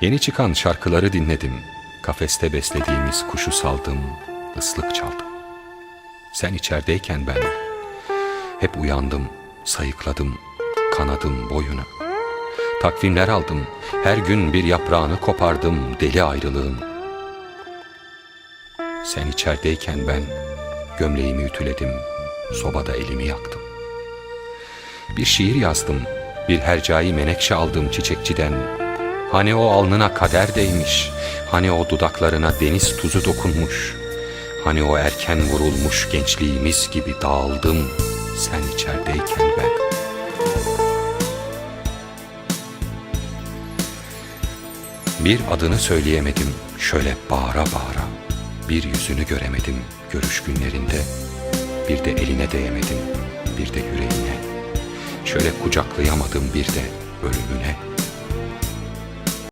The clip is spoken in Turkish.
Yeni çıkan şarkıları dinledim. Kafeste beslediğimiz kuşu saldım, ıslık çaldım. Sen içerideyken ben hep uyandım, sayıkladım, kanadım boyuna. Takvimler aldım, her gün bir yaprağını kopardım deli ayrılığın. Sen içerideyken ben gömleğimi ütüledim, sobada elimi yaktım. Bir şiir yazdım, bir hercai menekşe aldım çiçekçiden. Hani o alnına kader değmiş, hani o dudaklarına deniz tuzu dokunmuş. Hani o erken vurulmuş gençliğimiz gibi dağıldım sen içerideyken ben. Bir adını söyleyemedim şöyle bağıra bağıra. Bir yüzünü göremedim görüş günlerinde. Bir de eline değemedim, bir de yüreğine. Şöyle kucaklayamadım bir de ölümüne.